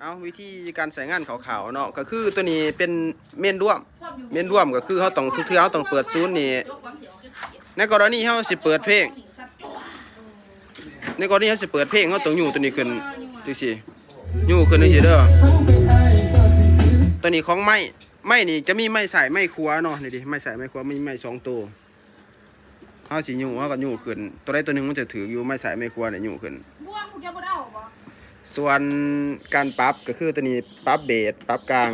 เอาวิธีการใส่งานขาวๆเนาะก็คือตัวนี้เป็นเมนร่วม เมนร่วมก็คือเขาต้องทุกเทื่อเขาต้องเปิดศูนนี่ในกรณีเขาสิเปิดเพลงในกรณีเขาสิเปิดเพลงเขาต้องอยู่ตัวนี้ขึ้นจังซี่อยู่ขึ้นจังซี่เด้อตัวนี้ของไม้ไม้นี่จะมีไม้ใส่ไม้ครัวเนาะนี่ดิไม้ใส่ไม้ครัวมีไม้สองตัวเขาสิอยู่เขาก็อยู่ขึ้นตัวใดตัวหนึ่งมันจะถืออยู่ไม้ใส่ไม้ครัวเนี่ยอยู่ขึ้นบ่วงกูจะบ่ได้เอ ส่วนการปรับก็คือตัวนี้ปรับเบสปรับกลาง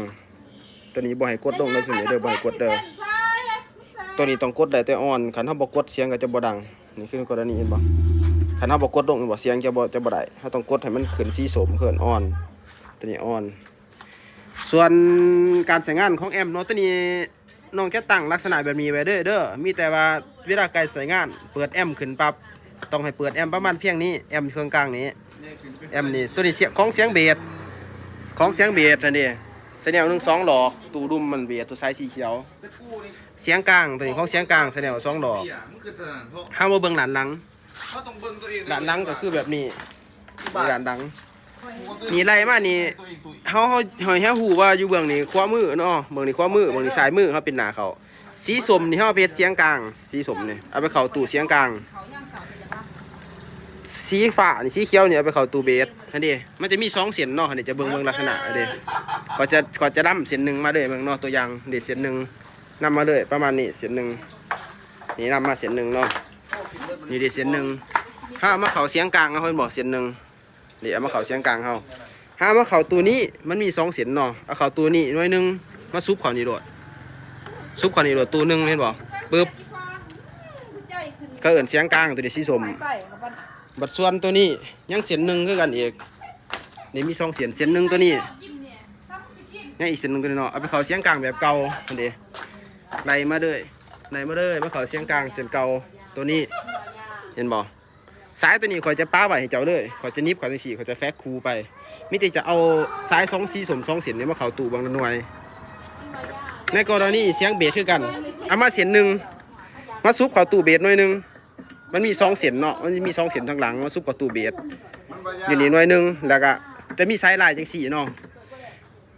ตัวนี้บ่ให้กดลงเลยส่วนนี้เด้อบ่ให้กดเด้อตัวนี้ต้องกดได้แต่อ่อนคันเฮาบ่กกดเสียงก็จะบ่ดังนี่คือกรณีเห็นบ่คันเฮาบ่กกดลงบ่เสียงจะบ่จะบ่ได้เฮาต้องกดให้มันขึ้นสีสมขึ้นอ่อน ตัวนี้อ่อน ส่วนการใช้งานของแอมป์เนาะตัวนี้น้องแค่ตั้งลักษณะแบบนี้ไว้เด้อเด้อมีแต่ว่าเวลาการใช้งาน เปิดแอมขึ้นปั๊บต้องให้เปิดแอมประมาณเพียงนี้แอมเครื่องกลางนี้ แอมนี่ตัวนี้เสียงของเสียงเบสของเสียงเบสนั่นเองเสนวหนึ่งสองดอก ตูดุมมันเบสตัวสายสีเขียว เสียงกลางตัวนี้ของเสียงกลางเสนวสองดอกห้ามมาเบิ่งหลานหลังเขาต้องเบิ่งตัวเองหลานหลังก็คือแบบนี้หลานหลังตัวเองนี่ไล่มานี่เองตัวเองเฮาเฮาเฮาเฮาฮู้ว่าอยู่เบื้องนี้ขวามือเนาะเบื้องนี้ขวามือเบื้องนี้ซ้ายมือเขาเป็นหนาเขาสีสมนี่เฮาเอาไปเฮ็ดเสียงกลาง สีส้มนี่เอาไปเขาตู้เสียงกลาง สีฟ้านี่สีเขียวเนี่เอาไปเข้าตู้เบสอันนี้มันจะมีสองเส้นเนาะอันนี้จะเบิ่งเบิ่งลักษณะอันนี้ก็จะก็จะนํเส้นหนึ่งมาเลยเบิ่งเนาะตัวอย่างเด็เส้นหนึ่งนำมาเลยประมาณนี้เส้นหนึ่งนี่นำมาเส้นหนึ่งเนาะนี่เด็เส้นหนึ่งถ้ามาเข้าเสียงกลางเอาเพิ่นบอกเส้นหนึ่งนี่เอามาเข้าเสียงกลางเฮาถ้ามาเข้าตัวนี้มันมีสองเส้นเนาะเอาเข้าตัวนี้หน่วยหนึงมาซุปข้านี่โดดซุปข้านี่โดดตัวหนึงเห็นบ่ปึ๊บอีฟ้าผู้ใจขึ้นก็เอิ้นเสียงกลางตัวนี้สีส้มไปไปกับมัน บัดส่วนตัวนี้ยังเส้นหนึ่งคือกันอีกนี่มีสองเส้นเส้นหนึ่งตัวนี้กินเนี่ยทำไปกินยังอีกเส้นหนึ่งตัวนี้เนาะเอาไปเขาเสียงกลางแบบเก่าอันเดีไล่มาเลยไล่มาเลยมาเขาเสียงกลางเส้นเก่าตัวนี้ เห็นบ่สายตัวนี้ข่อยจะป้าไว้ให้เจ้าเลยข่อยจะนิบข่อยจะสีข่อยจะแฟกคูไปมิติจะเอาสายสองสีสมสองเส้นนี้มาเขาตู้บางหน่วย ในกรณีเสียงเบสคือกันเอามาเส้นหนึ่งมาซุปเขาตู้เบสหน่วยหนึ่ง มันมีสองเส้นเนาะมันมีสองเส้นทางหลังมาซุปเขาตู้เบสมันบ่ยากอยู่นี่หน่วยหนึงแล้วก็จะมีไซส์ลายจังสี่เนาะ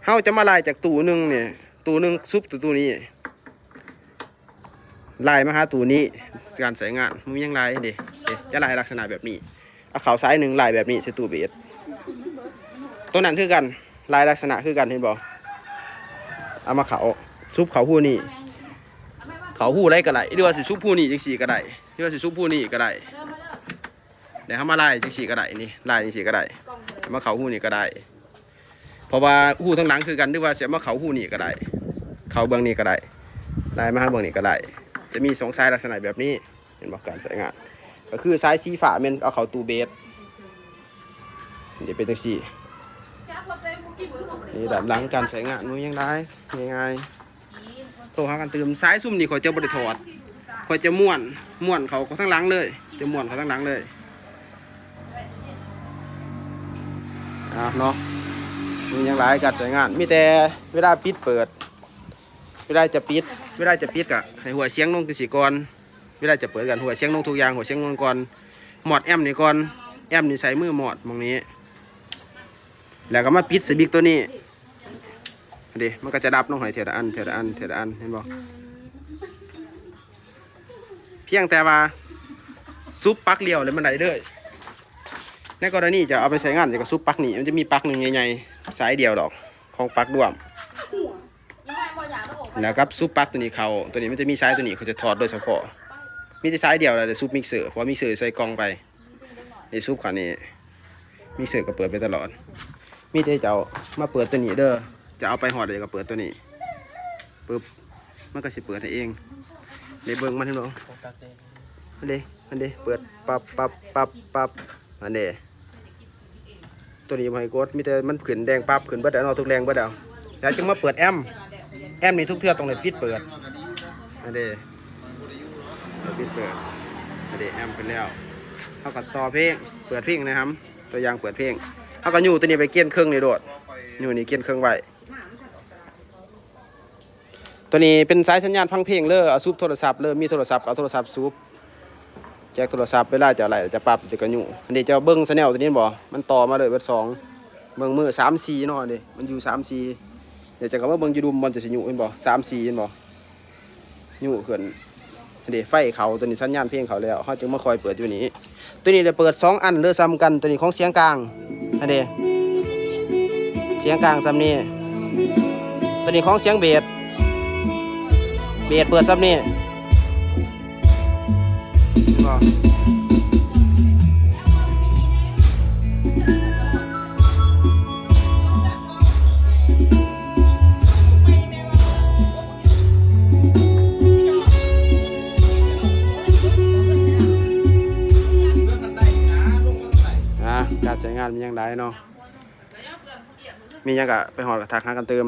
เฮาจะมาลายจากตู้หนึ่งเนี่ยตู้หนึ่งซุปตัวตู้นี้ลายมาหาตู้นี้การใส่งานมันมียังลายเด้จะลายลักษณะแบบนี้เอาเขาซ้ายหนึ่งลายแบบนี้ใส่ตู้เบสตัวนั้นคือกันลายลักษณะคือกันเห็นบ่เอามาเขาซุปเขาผู้นี้เขาผู้ไรก็ได้หรือว่าสิซุปผู้นี้จังสี่ก็ได้ หรือว่าสิซุปผู้นี้ก็ได้เดี๋ยวเขามาไล่จังสีก็ได้นี่ไล่จังสีก็ได้มาเขาหูนี่ก็ได้ เพราะว่าหูทั้งหลังคือกันหรือว่าเสียมาเขาหูนี่ก็ได้ เขาเบื้องนี้ก็ได้ไล่มาหาเบื้องนี้ก็ได้ จะมีสองสายลักษณะแบบนี้เห็นบอกการใช้งาน ก็คือสายสีฝาเมนเอาเขาตูเบสเดี๋ยวเป็นจังสีจักว่าเต้บ่กินมื้อของนี่ด้านหลังการใช้งานมันยังได้ง่ายๆโทรหากันเติมสายซุ่มนี่ขอยจะบริถอด ขอยจะม้วนม้วนเขาทั้งหลังเลย จะม้วนเขาทั้งหลังเลยอะเนาะมีอย่างไรการใช้งาน มีแต่เวลาปิดเปิด เวลาจะปิด เวลาจะปิดกะให้หัวเสียงลงติสีก่อนเวลาจะเปิดกันหัวเสียงลงทุกอย่างหัวเสียงลงก่อนหมอดแอมนี่ก่อนแอมนี่ใส่มือหมอดมองนี้ แล้วก็มาปิดสบิกตัวนี้ดี๋มันก็จะดับลงหอยเทละอันเทละอันเทละอันเห็นบ่ เพียงแต่ว่าซุปปักเลียวเลยมันได้เลยในกรณีจะเอาไปใช้งานจะกับซุปปลักนี่มันจะมีปลักหนึ่งใหญ่ๆสายเดียวดอกของปลักร่วมแล้วออกไปแล้วกับซุปปลักตัวนี้เขาตัวนี้มันจะมีสายตัวนี้เขาจะถอดโดยเฉพาะมีแต่สายเดียวเลยแต่ซุปมิกเซอร์เพราะมิกเซอร์ใส่กล่องไปในซุปขานี่มิกเซอร์ก็เปิดไปตลอด มีแต่จะเอามาเปิดตัวนี้เด้อจะเอาไปหอดเดี๋ยก็เปิดตัวนี้ปึ๊บมันก็สิเปิดให้เอง เดี๋ยวเบิ่งมันให้น้องมันเด้มันเด้เปิดปั๊บปั๊บปั๊บปั๊บมันเด้ตัวนี้บ่ให้กดมีแต่มันขึ้นแดงปั๊บขึ้นเบิดแล้วเนาะทุกแรงเบิดแล้วแล้วจึงมาเปิดแอมป์แอมป์นี่ทุกเทื่อต้องเลยปิดเปิดอันเด้เราปิดเปิดอันเด้แอมป์ขึ้นแล้วเฮาก็ต่อเพลงเปิดเพลงนะครับ ตัวอย่างเปิดเพลงเฮาก็อยู่ตัวนี้ไปเกี้ยนเครื่องนี่โดดอยู่นี่เกี้ยนเครื่องไว้ ตัวนี้เป็นสายสัญญาณฟังเพลงเลยเอาซุปโทรศัพท์เลยมีโทรศัพท์เอาโทรศัพท์ซุปแจกโทรศัพท์เวลาจะอะไรจะปรับจะกระยุอันนี้จะเบิ้งสแนลตัวนี้บ่มันต่อมาเลยเบิดสองเบิ่งมือสามสี่นาะเด้มันอยู่สามสี่เดี๋ยวจะกับว่าเบิ่งจะดูมันจะสิยู่เห็นบ่สามสี่เห็นบ่ยู่ขึ้นเดี๋ยวไฟเขาตัวนี้สัญญาณเพลงเขาแล้วเขาจึงมาคอยเปิดอยู่นี้ ตัวนี้เดี๋ยวเปิดสองอันเลือซ้ำกันตัวนี้ของเสียงกลางอันเดเสียงกลางซ้ำนี่ตัวนี้ของเสียงเบส เบสเปิดซ้ำนี่เห็นบ่เรื่องมันได้นะลงมาได้อะการใช้งานมีอย่างไรเนาะ มีหยังกะไปหอดกระทักหากันเติม